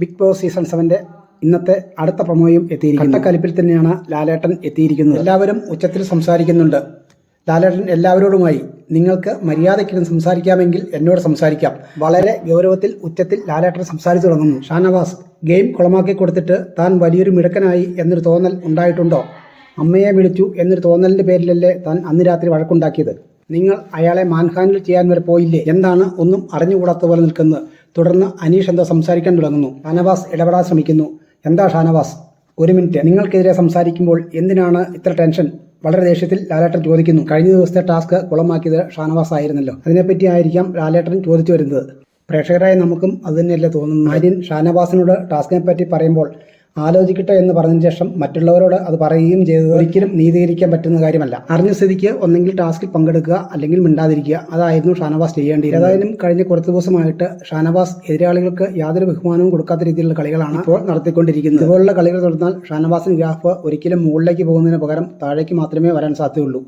Big boss season സെവന്റെ ഇന്നത്തെ അടുത്ത പ്രമോയും എത്തിയിരിക്കുന്നു. കലിപ്പിൽ തന്നെയാണ് ലാലേട്ടൻ എത്തിയിരിക്കുന്നത്. എല്ലാവരും ഉച്ചത്തിൽ സംസാരിക്കുന്നുണ്ട്. ലാലേട്ടൻ എല്ലാവരോടുമായി നിങ്ങൾക്ക് മര്യാദയ്ക്കിടം സംസാരിക്കാമെങ്കിൽ എന്നോട് സംസാരിക്കാം. വളരെ ഗൗരവത്തിൽ ഉച്ചത്തിൽ ലാലേട്ടൻ സംസാരിച്ചു തുടങ്ങുന്നു. ഷാനവാസ് ഗെയിം കുളമാക്കി കൊടുത്തിട്ട് താൻ വലിയൊരു മിടുക്കനായി എന്നൊരു തോന്നൽ ഉണ്ടായിട്ടുണ്ടോ? അമ്മയെ വിളിച്ചു എന്നൊരു തോന്നലിന്റെ പേരിലല്ലേ താൻ അന്ന് രാത്രി വഴക്കുണ്ടാക്കിയത്? നിങ്ങൾ അയാളെ മാൻഹാനിൽ ചെയ്യാൻ വരെ പോയില്ലേ? എന്താണ് ഒന്നും അറിഞ്ഞുകൂടാത്ത പോലെ നിൽക്കുന്നത്? തുടർന്ന് അനീഷ് എന്തോ സംസാരിക്കാൻ തുടങ്ങുന്നു. ഷാനവാസ് ഇടപെടാൻ ശ്രമിക്കുന്നു. എന്താ ഷാനവാസ്? ഒരു മിനിറ്റ്. നിങ്ങൾക്കെതിരെ സംസാരിക്കുമ്പോൾ എന്തിനാണ് ഇത്ര ടെൻഷൻ? വളരെ ദേഷ്യത്തിൽ ലാലേട്ടൻ ചോദിക്കുന്നു. കഴിഞ്ഞ ദിവസത്തെ ടാസ്ക് കുളമാക്കിയത് ഷാനവാസ് ആയിരുന്നല്ലോ. അതിനെപ്പറ്റി ആയിരിക്കാം ലാലേട്ടൻ ചോദിച്ചു വരുന്നത്. പ്രേക്ഷകരായ നമുക്കും അത് തന്നെയല്ലേ തോന്നുന്നു ആര്യൻ ഷാനവാസിനോട് ടാസ്കിനെ പറ്റി പറയുമ്പോൾ ആലോചിക്കട്ടെ എന്ന് പറഞ്ഞതിന് ശേഷം മറ്റുള്ളവരോട് അത് പറയുകയും ചെയ്തത് ഒരിക്കലും നീതീകരിക്കാൻ പറ്റുന്ന കാര്യമല്ല. അറിഞ്ഞ സ്ഥിതിക്ക് ഒന്നെങ്കിൽ ടാസ്കിൽ പങ്കെടുക്കുക അല്ലെങ്കിൽ മിണ്ടാതിരിക്കുക. അതായിരുന്നു ഷാനവാസ് ചെയ്യേണ്ടി ഏതായാലും കഴിഞ്ഞ കുറച്ച് ദിവസമായിട്ട് ഷാനവാസ് എതിരാളികൾക്ക് യാതൊരു ബഹുമാനവും കൊടുക്കാത്ത രീതിയിലുള്ള കളികളാണ് ഇപ്പോൾ നടത്തിക്കൊണ്ടിരിക്കുന്നത്. ഇതുപോലുള്ള കളികൾ തുടർന്നാൽ ഷാനവാസിന് ഗ്രാഫ് ഒരിക്കലും മുകളിലേക്ക് പോകുന്നതിന് പകരം താഴേക്ക് മാത്രമേ വരാൻ സാധ്യതയുള്ളൂ.